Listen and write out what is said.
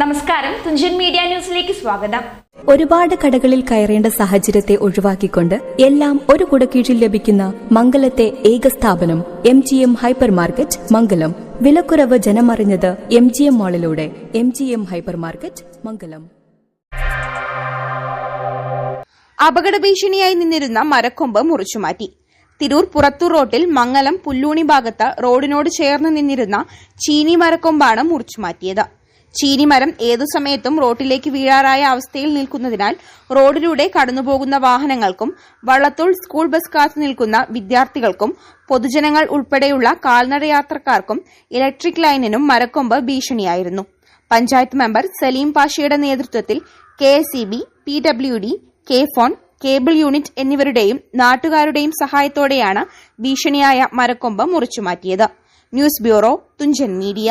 നമസ്കാരം. തുഞ്ചൻ മീഡിയ ന്യൂസിലേക്ക് സ്വാഗതം. ഒരുപാട് കടകളിൽ കയറേണ്ട സാഹചര്യത്തെ ഒഴിവാക്കിക്കൊണ്ട് എല്ലാം ഒരു കുടക്കീഴിൽ ലഭിക്കുന്ന മംഗലത്തെ ഏക സ്ഥാപനം M G M hyper market Mangalam. വിലക്കുറവ് ജനമറിഞ്ഞത് M G M മാളിലൂടെ M G M hyper market Mangalam. അപകട ഭീഷണിയായി നിന്നിരുന്ന മരക്കൊമ്പ് മുറിച്ചുമാറ്റി തിരൂർ പുറത്തൂർ റോഡിൽ മംഗലം പുല്ലൂണി ഭാഗത്ത് റോഡിനോട് ചേർന്ന് നിന്നിരുന്ന ചീനി മരക്കൊമ്പാണ് മുറിച്ചുമാറ്റിയത് ചീനിമരം ഏതു സമയത്തും റോഡിലേക്ക് വീഴാറായ അവസ്ഥയിൽ നിൽക്കുന്നതിനാൽ റോഡിലൂടെ കടന്നുപോകുന്ന വാഹനങ്ങൾക്കും വള്ളത്തോൾ സ്കൂൾ ബസ് കാത്തു നിൽക്കുന്ന വിദ്യാർത്ഥികൾക്കും പൊതുജനങ്ങൾ ഉൾപ്പെടെയുള്ള കാൽനടയാത്രക്കാർക്കും ഇലക്ട്രിക് ലൈനിനും മരക്കൊമ്പ് ഭീഷണിയായിരുന്നു. പഞ്ചായത്ത് മെമ്പർ സലീം പാഷയുടെ നേതൃത്വത്തിൽ K S E B P W D K phone cable unit എന്നിവരുടെയും നാട്ടുകാരുടെയും സഹായത്തോടെയാണ് ഭീഷണിയായ മരക്കൊമ്പ് മുറിച്ചുമാറ്റിയത്. News bureau Thunchan media.